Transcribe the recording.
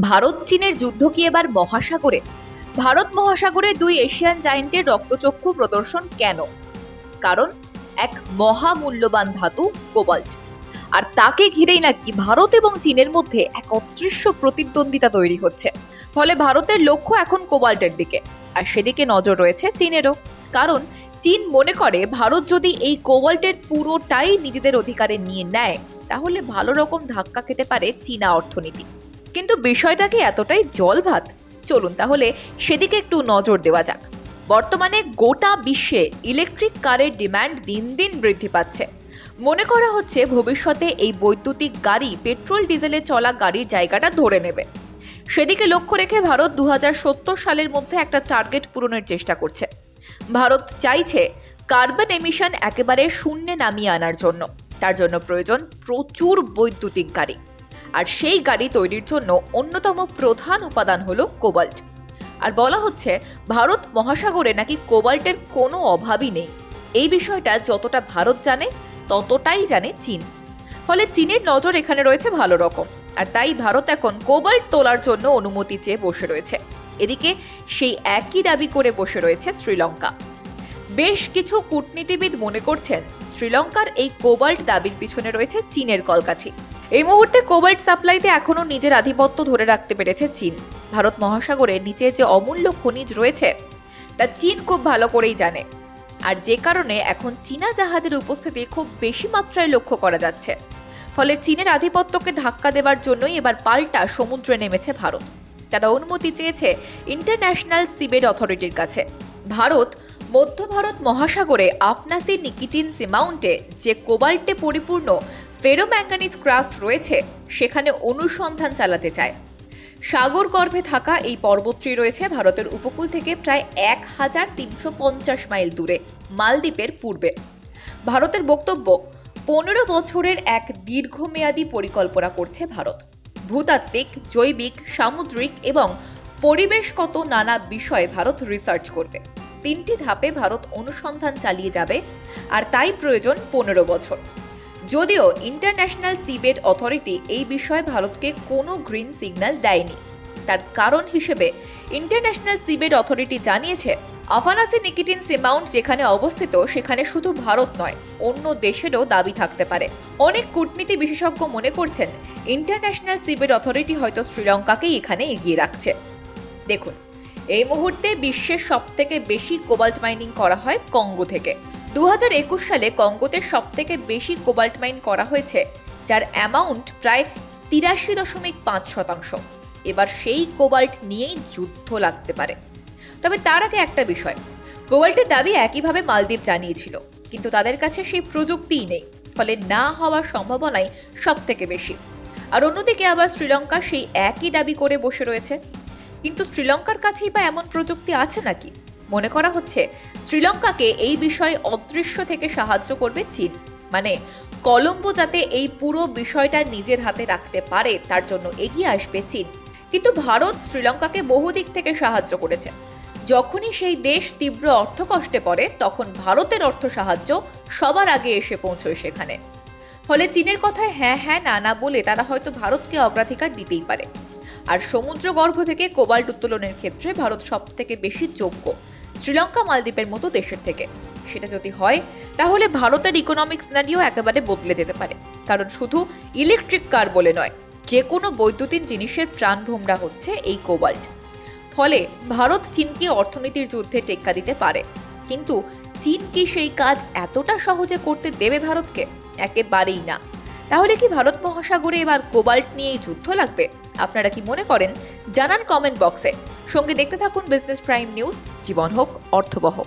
ভারত চীনের যুদ্ধ কি এবার মহাসাগরে? ভারত মহাসাগরে দুই এশিয়ান জায়েন্টের রক্তচক্ষু প্রদর্শন কেন? কারণ এক মহামূল্যবান ধাতু, কোবাল্ট। আর তাকে ঘিরেই নাকি ভারত এবং চীনের মধ্যে এক অদৃশ্য প্রতিদ্বন্দ্বিতা তৈরি হচ্ছে। ফলে ভারতের লক্ষ্য এখন কোবাল্টের দিকে। আর সেদিকে নজর রয়েছে চীনেরও। কারণ চীন মনে করে ভারত যদি এই কোবাল্টের পুরোটাই নিজেদের অধিকারে নিয়ে নেয়, তাহলে ভালো রকম ধাক্কা খেতে পারে চীনা অর্থনীতি। কিন্তু বিষয়টা কি এতটাই জল ভাত চলুন তাহলে সেদিকে একটু নজর দেওয়া যাক। বর্তমানে গোটা বিশ্বে ইলেকট্রিক কারের ডিমান্ড দিন দিন বৃদ্ধি পাচ্ছে। মনে করা হচ্ছে ভবিষ্যতে এই বৈদ্যুতিক গাড়ি পেট্রোল, ডিজেলে চলা গাড়ির জায়গাটা ধরে নেবে। সেদিকে লক্ষ্য রেখে ভারত দু হাজার সত্তর সালের মধ্যে একটা টার্গেট পূরণের চেষ্টা করছে। ভারত চাইছে কার্বন এমিশন একেবারে শূন্যে নামিয়ে আনার জন্য। তার জন্য প্রয়োজন প্রচুর বৈদ্যুতিক গাড়ি। আর সেই গাড়ি তৈরির জন্য অন্যতম প্রধান উপাদান হলো কোবাল্ট। আর বলা হচ্ছে, ভারত মহাসাগরে নাকি কোবাল্টের কোনো অভাবই নেই। এই বিষয়টা যতটা ভারত জানে, ততটাই জানে চীন। ফলে চীনের নজর এখানে রয়েছে ভালো রকম। আর তাই ভারত এখন কোবাল্ট তোলার জন্য অনুমতি চেয়ে বসে রয়েছে। এদিকে সেই একই দাবি করে বসে রয়েছে শ্রীলঙ্কা। বেশ কিছু কূটনীতিবিদ মনে করছেন, শ্রীলঙ্কার এই কোবাল্ট দাবির পিছনে রয়েছে চীনের কলকাঠি। এই মুহূর্তে কোবাল্ট সাপ্লাইতে এখনও নিজের আধিপত্য ধরে রাখতে পেরেছে চীন। ভারত মহাসাগরে নিচে যে অমূল্য খনিজ রয়েছে, তা চীন খুব ভালো করেই জানে। আর যে কারণে এখন চীনা জাহাজের উপস্থিতি খুব বেশি মাত্রায় লক্ষ্য করা যাচ্ছে। ফলে চীনের আধিপত্যকে ধাক্কা দেবার জন্যই এবার পাল্টা সমুদ্রে নেমেছে ভারত। তারা অনুমতি চেয়েছে ইন্টারন্যাশনাল সিবেড অথরিটির কাছে। ভারত, মধ্য ভারত মহাসাগরে আফনাসি নিকিটিন সিমাউন্টে যে কোবাল্টে পরিপূর্ণ ফেরোম্যাঙ্গানিজ ক্রাস্ট রয়েছে, সেখানে অনুসন্ধান চালাতে চায়। সাগর গর্ভে থাকা এই পর্বতটি রয়েছে ভারতের উপকূল থেকে প্রায় এক হাজার তিনশো পঞ্চাশ মাইল দূরে, মালদ্বীপের পূর্বে। ভারতের বক্তব্য, পনেরো বছরের এক দীর্ঘমেয়াদী পরিকল্পনা করছে ভারত। ভূতাত্ত্বিক, জৈবিক, সামুদ্রিক এবং পরিবেশগত নানা বিষয়ে ভারত রিসার্চ করবে। তিনটি ধাপে ভারত অনুসন্ধান চালিয়ে যাবে, আর তাই প্রয়োজন পনেরো বছর। যদিও ইন্টারন্যাশনাল সিবেট অথরিটি এই বিষয়ে ভারতকে কোনো গ্রিন সিগন্যাল দেয়নি। তার কারণ হিসেবে ইন্টারন্যাশনাল সিবেট অথরিটি জানিয়েছে, আফানাসি নিকিটিন সিমাউন্ট যেখানে অবস্থিত, সেখানে শুধু ভারত নয়, অন্য দেশেরও দাবি থাকতে পারে। অনেক কূটনীতি বিশেষজ্ঞ মনে করছেন ইন্টারন্যাশনাল সিবেট অথরিটি হয়তো শ্রীলঙ্কাকেই এখানে এগিয়ে রাখছে। দেখুন। এই মুহূর্তে বিশ্বের সবথেকে বেশি কোবাল্ট মাইনিং করা হয় কঙ্গো থেকে। দুহাজার একুশ সালে কঙ্গোতে সবথেকে বেশি কোবাল্ট মাইন করা হয়েছে, যার অ্যামাউন্ট প্রায় তিরাশি দশমিক পাঁচ শতাংশ। এবার সেই কোবাল্ট নিয়েই যুদ্ধ লাগতে পারে। তবে তার আগে একটা বিষয়, কোবাল্টের দাবি একইভাবে মালদ্বীপ জানিয়েছিল, কিন্তু তাদের কাছে সেই প্রযুক্তিই নেই, ফলে না হওয়ার সম্ভাবনাই সব থেকে বেশি। আর অন্যদিকে আবার শ্রীলঙ্কা সেই একই দাবি করে বসে রয়েছে। কিন্তু শ্রীলঙ্কার কাছেই বা এমন প্রযুক্তি আছে নাকি? মনে করা হচ্ছে শ্রীলঙ্কাকে এই বিষয়ে অদৃশ্য থেকে সাহায্য করবে চীন। মানে কলম্বো যাতে এই পুরো বিষয়টা নিজের হাতে রাখতে পারে, তার জন্য এগিয়ে আসবে চীন। কিন্তু ভারত শ্রীলঙ্কাকে বহু দিক থেকে সাহায্য করেছে। যখনই সেই দেশ তীব্র অর্থকষ্টে পড়ে, তখন ভারতের অর্থ সাহায্য সবার আগে এসে পৌঁছয় সেখানে। ফলে চীনের কথায় হ্যাঁ হ্যাঁ না না বলে তারা হয়তো ভারতকে অগ্রাধিকার দিতেই পারে। আর সমুদ্র গর্ভ থেকে কোবাল্ট উত্তোলনের ক্ষেত্রে ভারত সব থেকে বেশি যোগ্য, শ্রীলঙ্কা মালদ্বীপের মতো দেশের থেকে। সেটা যদি হয়, তাহলে ভারতের ইকোনমিক সিনারিও একেবারে বদলে যেতে পারে। কারণ শুধু ইলেকট্রিক কার বলে নয় যে কোনো বৈদ্যুতিন জিনিসের প্রাণভোমরা হচ্ছে এই কোবাল্ট। ফলে ভারত চীনকে অর্থনীতির যুদ্ধে টেক্কা দিতে পারে। কিন্তু চীন কি সেই কাজ এতটা সহজে করতে দেবে ভারতকে? একেবারেই না। তাহলে কি ভারত মহাসাগরে এবার কোবাল্ট নিয়েই যুদ্ধ লাগবে? আপনারা কি মনে করেন? জানান কমেন্ট বক্সে সঙ্গে দেখতে থাকুন বিজনেস প্রাইম নিউজ জীবন হোক, অর্থবহ।